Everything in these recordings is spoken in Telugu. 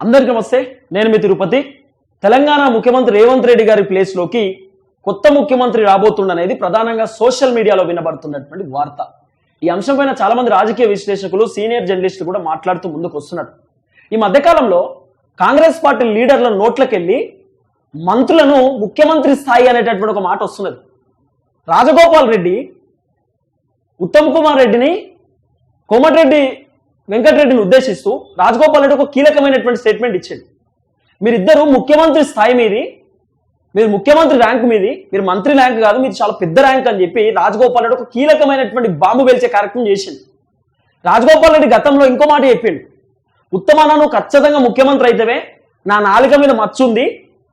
అందరికీ నమస్తే నేను మీ తిరుపతి. తెలంగాణ ముఖ్యమంత్రి రేవంత్ రెడ్డి గారి ప్లేస్లోకి కొత్త ముఖ్యమంత్రి రాబోతుండనేది ప్రధానంగా సోషల్ మీడియాలో వినబడుతున్నటువంటి వార్త. ఈ అంశం పైన రాజకీయ విశ్లేషకులు సీనియర్ జర్నలిస్టులు కూడా మాట్లాడుతూ ముందుకు వస్తున్నారు ఈ మధ్యకాలంలో కాంగ్రెస్ పార్టీ లీడర్ల నోట్లకెళ్ళి మంత్రులను ముఖ్యమంత్రి స్థాయి అనేటటువంటి ఒక మాట వస్తున్నది. రాజగోపాల్ రెడ్డి ఉత్తమ్ కుమార్ రెడ్డిని కోమటిరెడ్డి వెంకటరెడ్డిని ఉద్దేశిస్తూ రాజగోపాల్ రెడ్డి ఒక కీలకమైనటువంటి స్టేట్మెంట్ ఇచ్చాడు. మీరిద్దరు ముఖ్యమంత్రి స్థాయి మీది మీరు ముఖ్యమంత్రి ర్యాంక్ మీది మీరు మంత్రి ర్యాంక్ కాదు మీరు చాలా పెద్ద ర్యాంక్ అని చెప్పి రాజగోపాల్ రెడ్డి ఒక కీలకమైనటువంటి బాంబు పేల్చే కార్యక్రమం చేసింది రాజగోపాల్ రెడ్డి గతంలో ఇంకో మాట చెప్పిండు. ఉత్తమాన నువ్వు ఖచ్చితంగా ముఖ్యమంత్రి అయితేవే నా నాలుక మీద మచ్చుంది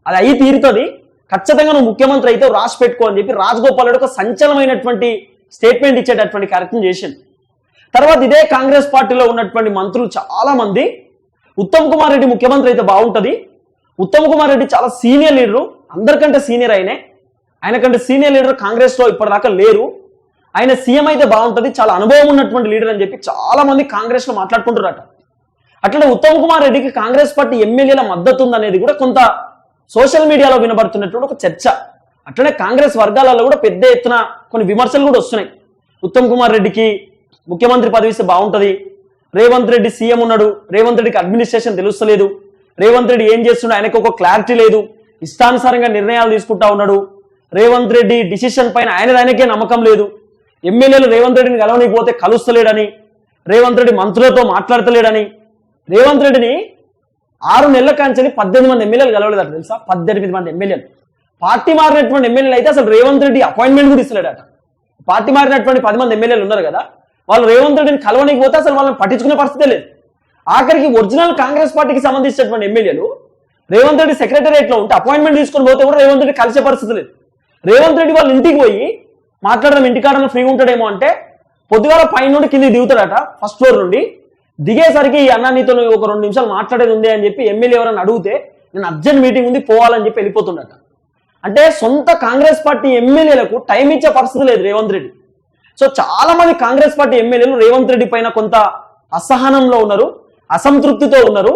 అది అయి తీరుతుంది ఖచ్చితంగా నువ్వు ముఖ్యమంత్రి అయితే రాసి పెట్టుకో అని చెప్పి రాజగోపాల్ రెడ్డి ఒక సంచలనమైనటువంటి స్టేట్మెంట్ ఇచ్చేటటువంటి కార్యక్రమం చేసింది తర్వాత ఇదే కాంగ్రెస్ పార్టీలో ఉన్నటువంటి మంత్రులు చాలా మంది ఉత్తమ్ కుమార్ రెడ్డి ముఖ్యమంత్రి అయితే బాగుంటది. ఉత్తమ్ కుమార్ రెడ్డి చాలా సీనియర్ లీడరు. అందరికంటే సీనియర్ ఆయనే. కంటే సీనియర్ లీడర్ కాంగ్రెస్లో ఇప్పటిదాకా లేరు. ఆయన సీఎం అయితే బాగుంటుంది. చాలా అనుభవం ఉన్నటువంటి లీడర్ అని చెప్పి చాలా మంది కాంగ్రెస్లో మాట్లాడుకుంటారట అట్లనే ఉత్తమ్ కుమార్ రెడ్డికి కాంగ్రెస్ పార్టీ ఎమ్మెల్యేల మద్దతు ఉందనేది కూడా కొంత సోషల్ మీడియాలో వినబడుతున్నటువంటి ఒక చర్చ. అట్లనే కాంగ్రెస్ వర్గాలలో కూడా పెద్ద ఎత్తున కొన్ని విమర్శలు కూడా వస్తున్నాయి. ఉత్తమ్ కుమార్ రెడ్డికి ముఖ్యమంత్రి పదవి ఇస్తే బాగుంటది. రేవంత్ రెడ్డి సీఎం ఉన్నాడు. రేవంత్ రెడ్డికి అడ్మినిస్ట్రేషన్ తెలుస్తలేదు. రేవంత్ రెడ్డి ఏం చేస్తున్నాడు? ఆయనకు ఒక క్లారిటీ లేదు. ఇష్టానుసారంగా నిర్ణయాలు తీసుకుంటా ఉన్నాడు. రేవంత్ రెడ్డి డిసిషన్ పైన ఆయన ఆయనకే నమ్మకం లేదు. ఎమ్మెల్యేలు రేవంత్ రెడ్డిని కలవనికపోతే కలుస్తలేడని రేవంత్ రెడ్డి మంత్రులతో మాట్లాడతలేడని రేవంత్ రెడ్డిని ఆరు నెలల కాంచని పద్దెనిమిది మంది ఎమ్మెల్యేలు కలవలేదట తెలుసా? పద్దెనిమిది మంది ఎమ్మెల్యేలు. పార్టీ మారినటువంటి ఎమ్మెల్యేలు అయితే అసలు రేవంత్ రెడ్డి అపాయింట్మెంట్ కూడా ఇస్తలేడట. పార్టీ మారినటువంటి పది మంది ఎమ్మెల్యేలు ఉన్నారు కదా? వాళ్ళు రేవంత్ రెడ్డిని కలవనికి పోతే అసలు వాళ్ళని పట్టించుకునే పరిస్థితే లేదు. ఆఖరికి ఒరిజినల్ కాంగ్రెస్ పార్టీకి సంబంధించినటువంటి ఎమ్మెల్యేలు రేవంత్ రెడ్డి సెక్రటరియట్లో ఉంటే అపాయింట్మెంట్ తీసుకొని పోతే కూడా రేవంత్ రెడ్డి కలిసే పరిస్థితి లేదు. రేవంత్ రెడ్డి వాళ్ళ ఇంటికి పోయి మాట్లాడడం ఇంటికాడలో ఫ్రీగా ఉంటాడేమో అంటే పొద్దుగాల పైన నుండి కింది దిగుతాడట ఫస్ట్ ఫ్లోర్ నుండి. దిగేసరికి ఈ అన్న నీతో ఒక రెండు నిమిషాలు మాట్లాడేది ఉంది అని చెప్పి ఎమ్మెల్యే ఎవరైనా అడిగితే నేను అర్జెంట్ మీటింగ్ ఉంది పోవాలని చెప్పి వెళ్ళిపోతుండట. అంటే సొంత కాంగ్రెస్ పార్టీ ఎమ్మెల్యేలకు టైం ఇచ్చే పరిస్థితి లేదు రేవంత్ రెడ్డి. సో చాలా మంది కాంగ్రెస్ పార్టీ ఎమ్మెల్యేలు రేవంత్ రెడ్డి పైన కొంత అసహనంలో ఉన్నారు అసంతృప్తితో ఉన్నారు.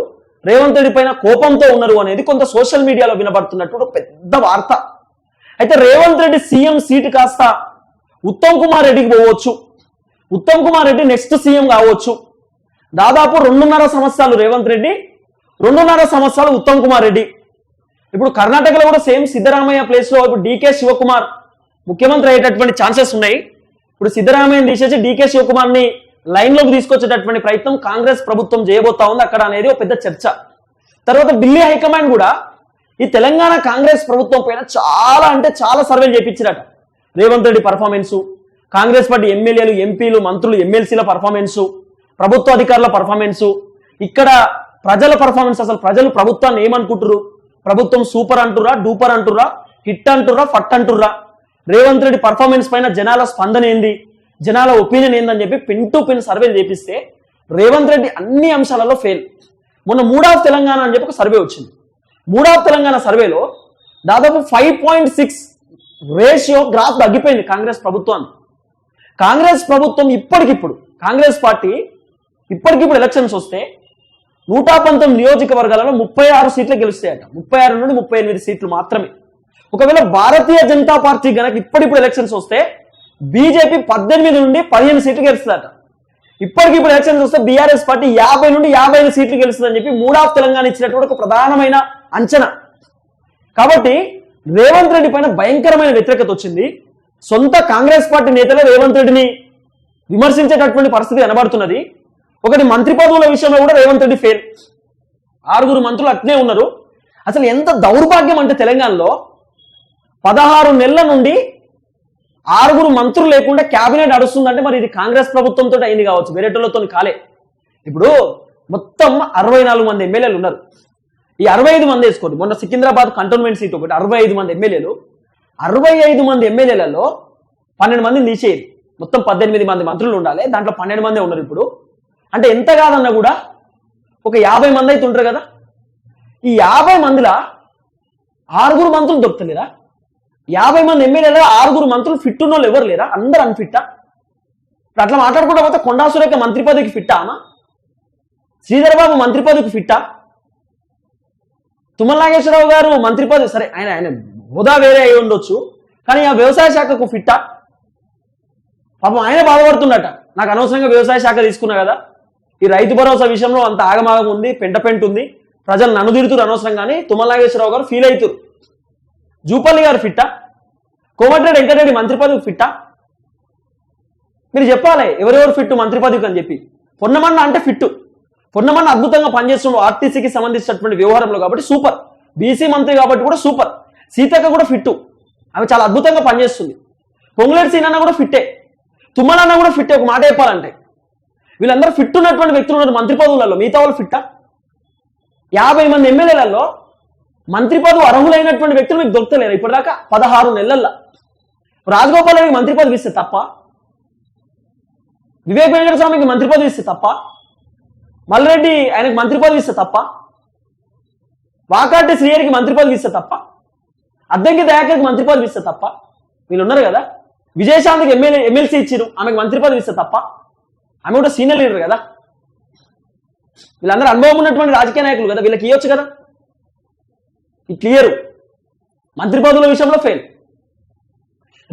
రేవంత్ రెడ్డి పైన కోపంతో ఉన్నారు అనేది కొంత సోషల్ మీడియాలో వినబడుతున్నట్టు పెద్ద వార్త. అయితే రేవంత్ రెడ్డి సీఎం సీటు కాస్త ఉత్తమ్ కుమార్ రెడ్డికి పోవచ్చు. ఉత్తమ్ కుమార్ రెడ్డి నెక్స్ట్ సీఎం కావచ్చు. దాదాపు రెండున్నర సంవత్సరాలు రేవంత్ రెడ్డి రెండున్నర సంవత్సరాలు ఉత్తమ్ కుమార్ రెడ్డి. ఇప్పుడు కర్ణాటకలో కూడా సేమ్ సిద్ధరామయ్య ప్లేస్లో ఇప్పుడు డీకే శివకుమార్ ముఖ్యమంత్రి అయ్యేటటువంటి ఛాన్సెస్ ఉన్నాయి. ఇప్పుడు సిద్ధరామయ్య తీసేసి డీకే శివకుమార్ని లైన్లోకి తీసుకొచ్చేటటువంటి ప్రయత్నం కాంగ్రెస్ ప్రభుత్వం చేయబోతా ఉంది అక్కడ అనేది ఒక పెద్ద చర్చ. తర్వాత ఢిల్లీ హైకమాండ్ కూడా ఈ తెలంగాణ కాంగ్రెస్ ప్రభుత్వం పైన చాలా అంటే చాలా సర్వేలు చేపించారట. రేవంత్ రెడ్డి పర్ఫార్మెన్స్ కాంగ్రెస్ పార్టీ ఎమ్మెల్యేలు ఎంపీలు మంత్రులు ఎమ్మెల్సీల పర్ఫార్మెన్స్ ప్రభుత్వ అధికారుల పర్ఫార్మెన్స్ ఇక్కడ ప్రజల పర్ఫార్మెన్స్ అసలు ప్రజలు ప్రభుత్వాన్ని ఏమనుకుంటురు ప్రభుత్వం సూపర్ అంటురా డూపర్ అంటురా హిట్ అంటుర్రా ఫట్ అంటుర్రా? రేవంత్ రెడ్డి పర్ఫార్మెన్స్ పైన జనాల స్పందన ఏంది? జనాల ఒపీనియన్ ఏందని చెప్పి పిన్ టు పిన్ సర్వేలు చేపిస్తే రేవంత్ రెడ్డి అన్ని అంశాలలో ఫెయిల్ మొన్న మూడవ తెలంగాణ అని చెప్పి ఒక సర్వే వచ్చింది. మూడవ తెలంగాణ సర్వేలో దాదాపు five point six ratio graph తగ్గిపోయింది కాంగ్రెస్ ప్రభుత్వాన్ని కాంగ్రెస్ ప్రభుత్వం ఇప్పటికిప్పుడు కాంగ్రెస్ పార్టీ ఇప్పటికిప్పుడు ఎలక్షన్స్ వస్తే నూట పంతొమ్మిది నియోజకవర్గాలలో ముప్పై ఆరు సీట్లు గెలుస్తాయట. ముప్పై ఆరు నుండి ముప్పై ఎనిమిది సీట్లు మాత్రమే. ఒకవేళ భారతీయ జనతా పార్టీ గనక ఇప్పటిప్పుడు ఎలక్షన్స్ వస్తే బీజేపీ పద్దెనిమిది నుండి పదిహేను సీట్లు గెలుస్తుందట. ఇప్పటికిప్పుడు ఎలక్షన్స్ వస్తే బీఆర్ఎస్ పార్టీ యాభై నుండి యాభై ఐదు సీట్లు గెలుస్తుందని చెప్పి మూడాఫ్ తెలంగాణ ఇచ్చినటువంటి ఒక ప్రధానమైన అంచనా. కాబట్టి రేవంత్ రెడ్డి పైన భయంకరమైన వ్యతిరేకత వచ్చింది. సొంత కాంగ్రెస్ పార్టీ నేతలే రేవంత్ రెడ్డిని విమర్శించేటటువంటి పరిస్థితి కనబడుతున్నది. ఒకటి మంత్రి పదవుల విషయంలో కూడా రేవంత్ రెడ్డి ఫెయిల్ ఆరుగురు మంత్రులు అట్నే ఉన్నారు. అసలు ఎంత దౌర్భాగ్యం అంటే తెలంగాణలో పదహారు నెలల నుండి ఆరుగురు మంత్రులు లేకుండా క్యాబినెట్ నడుస్తుందంటే మరి ఇది కాంగ్రెస్ ప్రభుత్వంతో అయింది కావచ్చు. వేరేటోళ్ళతో కాలే. ఇప్పుడు మొత్తం అరవై నాలుగు మంది ఎమ్మెల్యేలు ఉన్నారు. ఈ అరవై ఐదు మంది వేసుకోండి. మొన్న సికింద్రాబాద్ కంటోన్మెంట్ సీట్ ఒకటి అరవై ఐదు మంది ఎమ్మెల్యేలు. అరవై ఐదు మంది ఎమ్మెల్యేలలో పన్నెండు మంది తీసేది మొత్తం పద్దెనిమిది మంది మంత్రులు ఉండాలి. దాంట్లో పన్నెండు మందే ఉన్నారు ఇప్పుడు. అంటే ఎంత కాదన్నా కూడా ఒక యాభై మంది అయితే ఉంటారు కదా. ఈ యాభై మందిలా ఆరుగురు మంత్రులు దొరుకుతలేరా? యాభై మంది ఎమ్మెల్యేలు ఆరుగురు మంత్రులు ఫిట్ ఉన్న వాళ్ళు ఎవరు లేరా? అందరు అన్ఫిట్టా ఇప్పుడు అట్లా మాట్లాడుకుంటా పోతే కొండా సురేఖ మంత్రి పదవికి ఫిట్టా అమ్మా శ్రీధర్ బాబు మంత్రి పదవికి ఫిట్టా తుమ్మల నాగేశ్వరరావు గారు మంత్రి పదవి సరే ఆయన ఆయన హోదా వేరే అయి ఉండొచ్చు కానీ ఆ వ్యవసాయ శాఖకు ఫిట్టా పాపం ఆయన బాధపడుతుండట. నాకు అనవసరంగా వ్యవసాయ శాఖ తీసుకున్నా కదా. ఈ రైతు భరోసా విషయంలో అంత ఆగమాగం ఉంది పెంట పెంట ఉంది. ప్రజలు నన్ను తిడుతురు అనవసరం కానీ తుమ్మల నాగేశ్వరరావు గారు ఫీల్ అవుతారు జూపల్లి గారు ఫిట్టా? కోమటిరెడ్డి వెంకటరెడ్డి మంత్రి పదవి ఫిట్టా? మీరు చెప్పాలి ఎవరెవరు ఫిట్ మంత్రి పదవికి అని చెప్పి. పొన్నమన్న అంటే ఫిట్ పొన్నమన్న అద్భుతంగా పనిచేస్తున్నాడు ఆర్టీసీకి సంబంధించినటువంటి వ్యవహారంలో కాబట్టి సూపర్. బీసీ మంత్రి కాబట్టి కూడా సూపర్. సీతక్క కూడా ఫిట్ ఆమె చాలా అద్భుతంగా పనిచేస్తుంది. పొంగులేటి సీనన్న కూడా ఫిట్టే. తుమ్మలన్న కూడా ఫిట్టే ఒక మాట చెప్పాలంటే. వీళ్ళందరూ ఫిట్ ఉన్నటువంటి వ్యక్తులు ఉన్నారు మంత్రి పదవులలో మిగతా వాళ్ళు ఫిట్టా? యాభై మంది ఎమ్మెల్యేలలో మంత్రి పదవి అర్హులైనటువంటి వ్యక్తులు మీకు దొరకలేరు ఇప్పటిదాకా పదహారు నెలల్లో. రాజగోపాల్ రెడ్డికి మంత్రి పదవి ఇస్తే తప్ప వివేక్ వెంకట స్వామికి మంత్రి పదవి ఇస్తే తప్ప మల్రెడ్డి ఆయనకు మంత్రి పదవి ఇస్తే తప్ప వాకాటి శ్రీయరికి మంత్రి పదవి ఇస్తే తప్ప అద్దంకి దయాకర్కి మంత్రి పదవి ఇస్తే తప్ప వీళ్ళు ఉన్నారు కదా? విజయశాంతికి ఎమ్మెల్యే ఎమ్మెల్సీ ఇచ్చిరు ఆమెకు మంత్రి పదవి ఇస్తే తప్ప ఆమె కూడా సీనియర్ లీడర్ కదా? వీళ్ళందరూ అనుభవం ఉన్నటువంటి రాజకీయ నాయకులు కదా? వీళ్ళకి ఇవ్వచ్చు కదా? క్లియర్. మంత్రి పదవుల విషయంలో ఫెయిల్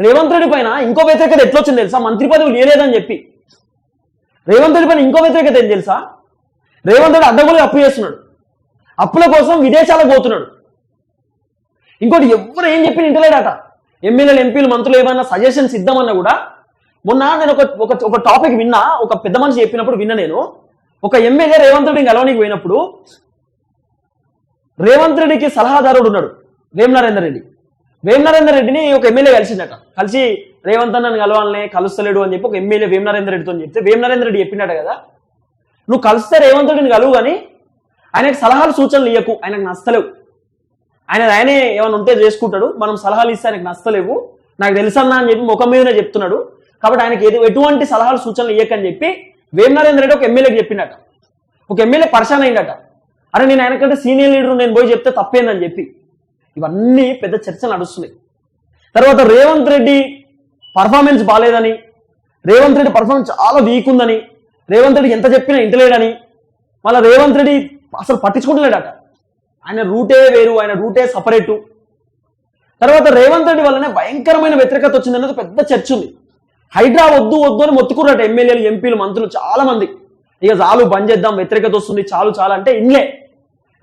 రేవంత్ రెడ్డి పైన ఇంకో వ్యతిరేకత ఎట్లొచ్చింది తెలుసా? మంత్రి పదవి లేదని చెప్పి. రేవంత్ రెడ్డి పైన ఇంకో వ్యతిరేకత ఏం తెలుసా? రేవంత్ రెడ్డి అడ్డగోలుగా అప్పు చేస్తున్నాడు. అప్పుల కోసం విదేశాలకు పోతున్నాడు. ఇంకోటి ఎవరు ఏం చెప్పి ఇంటలేడట ఎమ్మెల్యేలు ఎంపీలు మంత్రులు ఏమైనా సజెషన్స్ ఇద్దామన్నా కూడా మొన్న నేను ఒక ఒక టాపిక్ విన్నా ఒక పెద్ద మనిషి చెప్పినప్పుడు విన్నా నేను. ఒక ఎమ్మెల్యే రేవంత్ రెడ్డిని గెలవనికి పోయినప్పుడు రేవంత్ రెడ్డికి సలహాదారుడు ఉన్నాడు వేమ నరేందర్ రెడ్డి. వేమ నరేందర్ రెడ్డిని ఒక ఎమ్మెల్యే కలిసిందట. కలిసి రేవంత్ అన్నని కలవాలనే కలుస్తలేడు అని చెప్పి ఒక ఎమ్మెల్యే వేమ నరేందర్ రెడ్డితో చెప్తే వేమ నరేందర్ రెడ్డి చెప్పినట్ట కదా. నువ్వు కలిస్తే రేవంత్ రెడ్డిని కలువు కానీ ఆయనకు సలహాలు సూచనలు ఇయ్యకు ఆయనకు నచ్చలేవు. ఆయన ఆయనే ఏమైనా ఉంటే చేసుకుంటాడు మనం సలహాలు ఇస్తే ఆయనకు నచ్చలేవు. నాకు తెలుసన్నా అని చెప్పి ముఖం మీదనే చెప్తున్నాడు. కాబట్టి ఆయనకి ఏదో ఎటువంటి సలహాలు సూచనలు ఇయ్యకని చెప్పి వేమ నరేందర్ రెడ్డి ఒక ఎమ్మెల్యేకి చెప్పినట ఒక ఎమ్మెల్యే పరిశాన్ అయిందట. అరే నేను ఆయనకంటే సీనియర్ లీడర్ నేను పోయి చెప్తే తప్పేందని చెప్పి. ఇవన్నీ పెద్ద చర్చలు నడుస్తున్నాయి. తర్వాత రేవంత్ రెడ్డి పర్ఫార్మెన్స్ బాగాలేదని రేవంత్ రెడ్డి పర్ఫార్మెన్స్ చాలా వీక్ ఉందని రేవంత్ రెడ్డి ఎంత చెప్పినా ఇంటలేడని మళ్ళీ రేవంత్ రెడ్డి అసలు పట్టించుకుంటలేడట. ఆయన రూటే వేరు ఆయన రూటే సపరేటు తర్వాత రేవంత్ రెడ్డి వల్లనే భయంకరమైన వ్యతిరేకత వచ్చింది అనేది పెద్ద చర్చ ఉంది. హైడ్రా వద్దు వద్దు అని మొత్తుకున్నట్టు ఎమ్మెల్యేలు ఎంపీలు మంత్రులు చాలా మంది ఇక చాలు బంద్ చేద్దాం వ్యతిరేకత వస్తుంది చాలు చాలా అంటే ఇన్లే.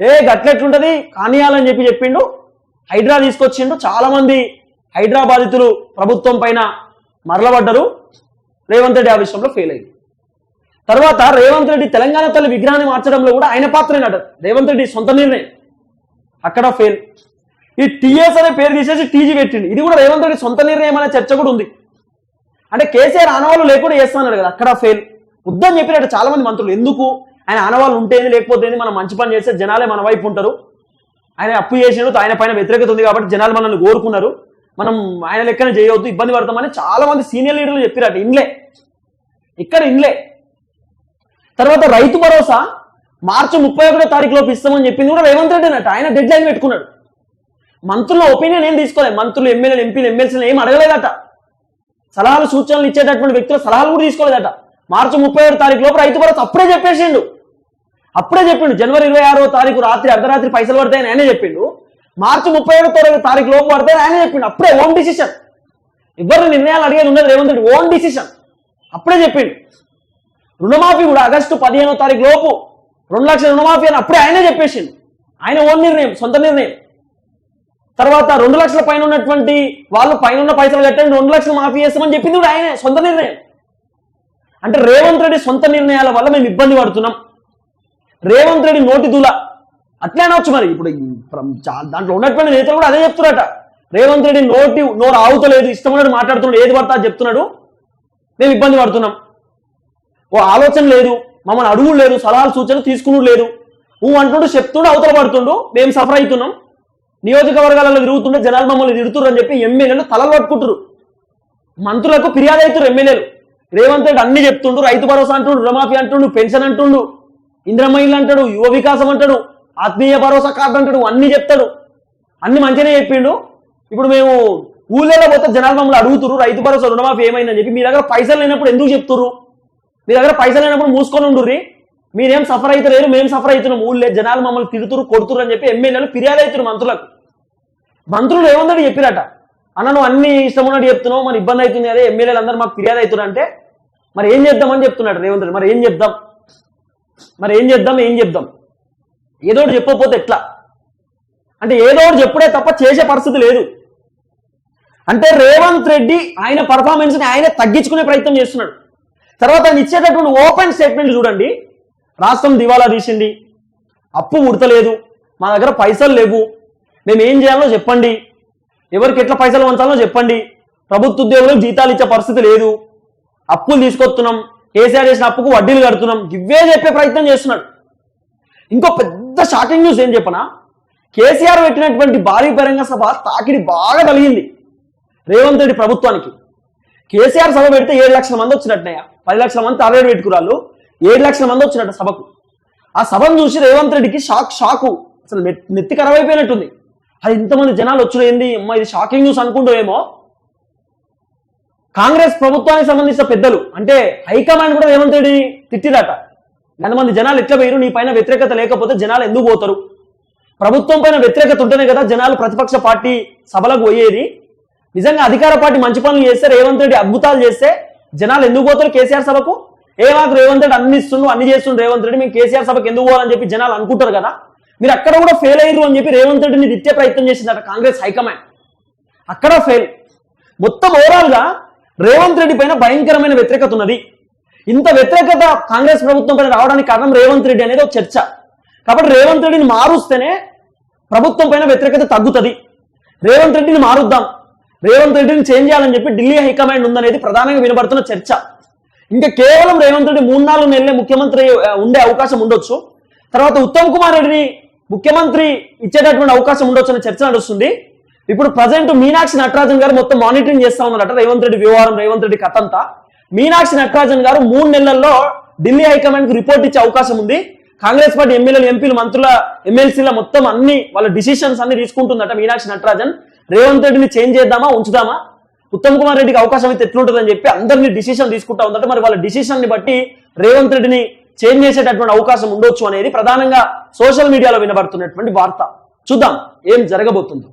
ఏ గట్లెట్లుంటది? కానియాలని చెప్పి చెప్పిండు. హైడ్రా తీసుకొచ్చిండు. చాలా మంది హైడ్రా బాధితులు ప్రభుత్వం పైన మరలబడ్డరు. రేవంత్ రెడ్డి ఆ విషయంలో ఫెయిల్ అయింది. తర్వాత రేవంత్ రెడ్డి తెలంగాణ తల్లి విగ్రహాన్ని మార్చడంలో కూడా ఆయన పాత్రేనట రేవంత్ రెడ్డి సొంత నిర్ణయం. అక్కడ ఫెయిల్ ఈ టీఎస్ అనే పేరు తీసేసి టీజీ పెట్టింది ఇది కూడా రేవంత్ రెడ్డి సొంత నిర్ణయం అనే చర్చ కూడా ఉంది. అంటే కేసీఆర్ ఆనవాళ్ళు లేకుండా చేస్తానన్నాడు కదా అక్కడ ఫెయిల్ వద్దని చెప్పినట్టు చాలా మంది మంత్రులు ఎందుకు? ఆయన ఆనవాళ్ళు ఉంటేంది లేకపోతే ఏంది, మనం మంచి పని చేస్తే జనాలే మన వైపు ఉంటారు. ఆయన అప్పు చేసినట్టు ఆయన పైన వ్యతిరేకత ఉంది కాబట్టి జనాలు మనల్ని కోరుకున్నారు. మనం ఆయన లెక్కన చేయవద్దు ఇబ్బంది పడతామని చాలా మంది సీనియర్ లీడర్లు చెప్పారట ఇన్లే. ఇక్కడ ఇన్లే. తర్వాత రైతు భరోసా మార్చి ముప్పై ఒకటో తారీఖు లోపు ఇస్తామని చెప్పింది కూడా రేవంత్ రెడ్డి అన్నట్టు. ఆయన డెడ్ లైన్ పెట్టుకున్నాడు. మంత్రుల ఒపీనియన్ ఏం తీసుకోలేదు. మంత్రులు ఎమ్మెల్యేలు ఎంపీలు ఎమ్మెల్సీలు ఏం అడగలేదట. సలహాలు సూచనలు ఇచ్చేటటువంటి వ్యక్తుల సలహాలు కూడా తీసుకోలేదట. మార్చి ముప్పై ఏడు తారీఖు లోపు రైతు భరోసా అప్పుడే చెప్పేసిండు. అప్పుడే చెప్పిండు. జనవరి ఇరవై ఆరో తారీఖు రాత్రి అర్ధరాత్రి పైసలు పడతాయని ఆయనే చెప్పిండు. మార్చి ముప్పై ఏడో తారీఖు లోపు పడతాయని ఆయనే చెప్పిండు. అప్పుడే ఓన్ డిసిషన్. ఎవరు నిర్ణయాలు అడిగేది ఉన్నది రేవంత్ రెడ్డి. Own decision. అప్పుడే చెప్పిండు. రుణమాఫీ కూడా ఆగస్టు పదిహేనో తారీఖు లోపు రెండు లక్షల రుణమాఫీ అని అప్పుడే ఆయనే చెప్పేసిండు. ఆయన ఓన్ నిర్ణయం సొంత నిర్ణయం. తర్వాత రెండు లక్షల పైన ఉన్నటువంటి వాళ్ళు పైన ఉన్న పైసలు కట్టండి రెండు లక్షలు మాఫీ చేస్తామని చెప్పింది కూడా ఆయనే సొంత నిర్ణయం. అంటే రేవంత్ రెడ్డి సొంత నిర్ణయాల వల్ల మేము ఇబ్బంది పడుతున్నాం. రేవంత్ రెడ్డి నోటి దూల. అట్లే అనవచ్చు మరి. ఇప్పుడు దాంట్లో ఉన్నటువంటి నేతలు కూడా అదే చెప్తున్నారట. రేవంత్ రెడ్డి నోటి నోరు ఆవుతలేదు ఇష్టం ఉన్నట్టు మాట్లాడుతున్నాడు ఏది పడతా చెప్తున్నాడు. మేము ఇబ్బంది పడుతున్నాం. ఓ ఆలోచన లేదు. మమ్మల్ని అడుగులు లేదు సలహాలు సూచనలు తీసుకున్నాడు లేదు. నువ్వు అంటుండు చెప్తుండు అవతల పడుతుండు. మేము సఫర్ అవుతున్నాం. నియోజకవర్గాలలో తిరుగుతుంటే జనాలు మమ్మల్ని తిడుతురు అని చెప్పి ఎమ్మెల్యేలు తలలు పట్టుకుంటారు మంత్రులకు ఫిర్యాదు అవుతారు ఎమ్మెల్యేలు. రేవంత్ రెడ్డి అన్ని చెప్తుండు రైతు భరోసా అంటుండు రుణమాఫీ అంటుండు పెన్షన్ అంటుండు ఇంద్రమహిళ అంటాడు యువ వికాసం అంటాడు ఆత్మీయ భరోసా కార్డు అంటాడు అన్ని చెప్తాడు. అన్ని మంచిగానే చెప్పిండు. ఇప్పుడు మేము ఊళ్ళో పోతే జనాలు మమ్మల్ని అడుగుతురు రైతు భరోసా రుణమాఫీ ఏమైందని చెప్పి మీ దగ్గర పైసలు లేనప్పుడు ఎందుకు చెప్తురు మీ దగ్గర పైసలు లేనప్పుడు మూసుకొని ఉండుర్రి. మీరేం సఫర్ అవుతలేరు మేము సఫర్ అవుతున్నాం. ఊళ్ళే జనాలు మమ్మల్ని తిడుతురు కొడుతురు అని చెప్పి ఎమ్మెల్యేలు ఫిర్యాదు అవుతున్నారు మంత్రులకు. మంత్రులు ఏముందని చెప్పిరట అన్న నువ్వు అన్ని ఇష్టం ఉన్నట్టు చెప్తున్నావు మన ఇబ్బంది అవుతుంది అదే ఎమ్మెల్యేలు అందరూ మాకు ఫిర్యాదు అవుతున్నారు అంటే మరి ఏం చేద్దామని చెప్తున్నాడు రేవంత్ రెడ్డి. మరి ఏం చెప్దాం మరి ఏం చేద్దాం? ఏం చెప్దాం? ఏదో చెప్పకపోతే ఎట్లా? అంటే ఏదో ఒకటి చెప్పుడే తప్ప చేసే పరిస్థితి లేదు. అంటే రేవంత్ రెడ్డి ఆయన పర్ఫార్మెన్స్ని ఆయన తగ్గించుకునే ప్రయత్నం చేస్తున్నాడు. తర్వాత ఆయన ఇచ్చేటటువంటి ఓపెన్ స్టేట్మెంట్ చూడండి. రాష్ట్రం దివాలా తీసింది. అప్పు ఉడతలేదు మా దగ్గర పైసలు లేవు. మేము ఏం చేయాలో చెప్పండి. ఎవరికి ఎట్లా పైసలు పంచాలో చెప్పండి. ప్రభుత్వ ఉద్యోగులకు జీతాలు ఇచ్చే పరిస్థితి లేదు. అప్పులు తీసుకొస్తున్నాం కేసీఆర్ చేసిన అప్పుకు వడ్డీలు కడుతున్నాం ఇవే చెప్పే ప్రయత్నం చేస్తున్నాడు. ఇంకో పెద్ద షాకింగ్ న్యూస్ ఏం చెప్పనా? కేసీఆర్ పెట్టినటువంటి భారీ బహిరంగ సభ తాకిడి బాగా కలిగింది రేవంత్ రెడ్డి ప్రభుత్వానికి. కేసీఆర్ సభ పెడితే ఏడు లక్షల మంది వచ్చినట్టున్నాయ? పది లక్షల మంది తావేడు పెట్టుకురాళ్ళు ఏడు లక్షల మంది వచ్చినట్టు సభకు. ఆ సభను చూసి రేవంత్ రెడ్డికి షాక్ షాకు. అసలు నెట్- నెత్తి కరవైపోయినట్టుంది. అది ఇంతమంది జనాలు వచ్చుడేంది అమ్మ ఇది షాకింగ్ న్యూస్ అనుకుంటూ ఏమో. కాంగ్రెస్ ప్రభుత్వానికి సంబంధించిన పెద్దలు అంటే హైకమాండ్ కూడా రేవంత్ రెడ్డి తిట్టిరట. ఎంతమంది జనాలు ఎట్లా పోయారు నీ పైన వ్యతిరేకత లేకపోతే జనాలు ఎందుకు పోతారు? ప్రభుత్వం పైన వ్యతిరేకత ఉంటేనే కదా జనాలు ప్రతిపక్ష పార్టీ సభలకు పోయేది. నిజంగా అధికార పార్టీ మంచి పనులు చేస్తే రేవంత్ రెడ్డి అద్భుతాలు చేస్తే జనాలు ఎందుకు పోతారు కేసీఆర్ సభకు? ఏ మాకు రేవంత్ రెడ్డి అన్ని అన్ని చేస్తుండ్రు రేవంత్ రెడ్డి మేము కేసీఆర్ సభకు ఎందుకు పోవాలని చెప్పి జనాలు అనుకుంటారు కదా? మీరు అక్కడ కూడా ఫెయిల్ అయ్యారు అని చెప్పి రేవంత్ రెడ్డిని తిట్టే ప్రయత్నం చేసిందట కాంగ్రెస్ హైకమాండ్. అక్కడ ఫెయిల్ మొత్తం ఓవరాల్గా రేవంత్ రెడ్డి పైన భయంకరమైన వ్యతిరేకత ఉన్నది. ఇంత వ్యతిరేకత కాంగ్రెస్ ప్రభుత్వం పైన రావడానికి కారణం రేవంత్ రెడ్డి అనేది ఒక చర్చ. కాబట్టి రేవంత్ రెడ్డిని మారుస్తేనే ప్రభుత్వం పైన వ్యతిరేకత తగ్గుతుంది. రేవంత్ రెడ్డిని మారుద్దాం. రేవంత్ రెడ్డిని చేంజ్ చేయాలని చెప్పి ఢిల్లీ హైకమాండ్ ఉందనేది ప్రధానంగా వినబడుతున్న చర్చ. ఇంకా కేవలం రేవంత్ రెడ్డి మూడు నాలుగు నెలలే ముఖ్యమంత్రి ఉండే అవకాశం ఉండొచ్చు. తర్వాత ఉత్తమ్ కుమార్ రెడ్డిని ముఖ్యమంత్రి ఇచ్చేటటువంటి అవకాశం ఉండొచ్చు అనే చర్చ నడుస్తుంది. ఇప్పుడు ప్రజెంట్ మీనాక్షి నటరాజన్ గారు మొత్తం మానిటరింగ్ చేస్తా ఉన్నారట. రేవంత్ రెడ్డి వ్యవహారం రేవంత్ రెడ్డి కథ అంతా మీనాక్షి నటరాజన్ గారు మూడు నెలల్లో ఢిల్లీ హైకమాండ్కు రిపోర్ట్ ఇచ్చే అవకాశం ఉంది. కాంగ్రెస్ పార్టీ ఎమ్మెల్యేలు ఎంపీలు మంత్రుల ఎమ్మెల్సీల మొత్తం అన్ని వాళ్ళ డిసిషన్స్ అన్ని తీసుకుంటుందట మీనాక్షి నటరాజన్. రేవంత్ రెడ్డిని చేంజ్ చేద్దామా ఉంచుదామా? ఉత్తమ్ కుమార్ రెడ్డికి అవకాశం అయితే ఎట్లుంటుందని చెప్పి అందరినీ డిసిషన్ తీసుకుంటా ఉందట. మరి వాళ్ళ డిసిషన్ని బట్టి రేవంత్ రెడ్డిని చేంజ్ చేసేటటువంటి అవకాశం ఉండొచ్చు అనేది ప్రధానంగా సోషల్ మీడియాలో వినబడుతున్నటువంటి వార్త. చూద్దాం ఏం జరగబోతుందో.